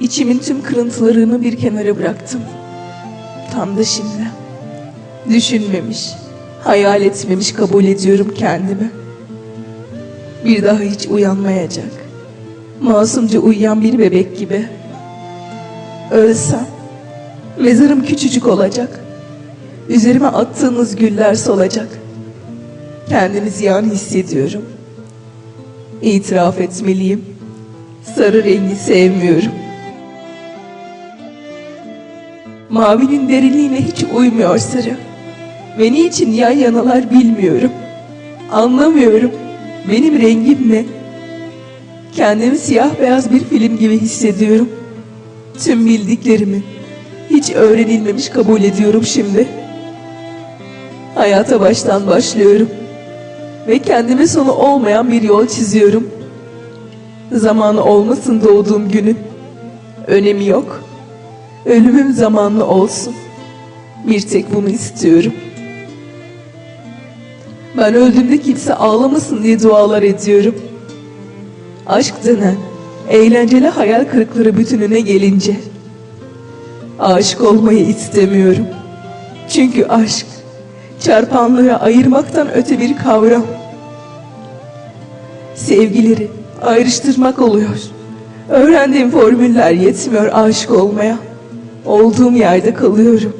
İçimin tüm kırıntılarını bir kenara bıraktım. Tam da şimdi. Düşünmemiş, hayal etmemiş kabul ediyorum kendimi. Bir daha hiç uyanmayacak. Masumca uyuyan bir bebek gibi. Ölsem mezarım küçücük olacak. Üzerime attığınız güller solacak. Kendimi ziyan hissediyorum. İtiraf etmeliyim. Sarı rengi sevmiyorum. Mavinin derinliğine hiç uymuyor sarı. Ve niçin yan yanalar bilmiyorum. Anlamıyorum. Benim rengim ne? Kendimi siyah beyaz bir film gibi hissediyorum. Tüm bildiklerimi hiç öğrenilmemiş kabul ediyorum şimdi. Hayata baştan başlıyorum. Ve kendime sonu olmayan bir yol çiziyorum. Zamanı olmasın doğduğum günün. Önemi yok. Ölümüm zamanlı olsun. Bir tek bunu istiyorum. Ben öldüğümde kimse ağlamasın diye dualar ediyorum. Aşk denen eğlenceli hayal kırıkları bütününe gelince aşık olmayı istemiyorum. Çünkü aşk çarpanlığı ayırmaktan öte bir kavram. Sevgileri ayrıştırmak oluyor. Öğrendiğim formüller yetmiyor aşık olmaya. Olduğum yerde kalıyorum.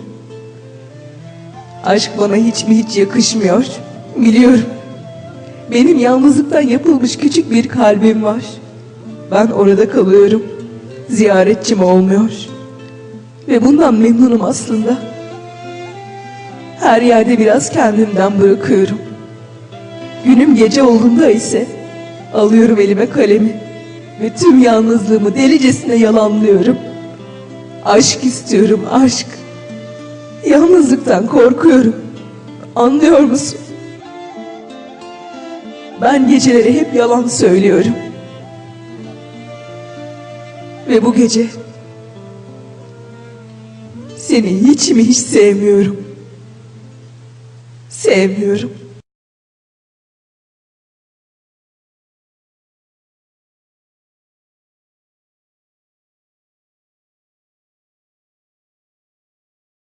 Aşk bana hiç mi hiç yakışmıyor. Biliyorum. Benim yalnızlıktan yapılmış küçük bir kalbim var. Ben orada kalıyorum. Ziyaretçim olmuyor. Ve bundan memnunum aslında. Her yerde biraz kendimden bırakıyorum. Günüm gece olduğunda ise alıyorum elime kalemi ve tüm yalnızlığımı delicesine yalanlıyorum. Aşk istiyorum, aşk. Yalnızlıktan korkuyorum. Anlıyor musun? Ben geceleri hep yalan söylüyorum. Ve bu gece seni hiç mi hiç sevmiyorum. Sevmiyorum.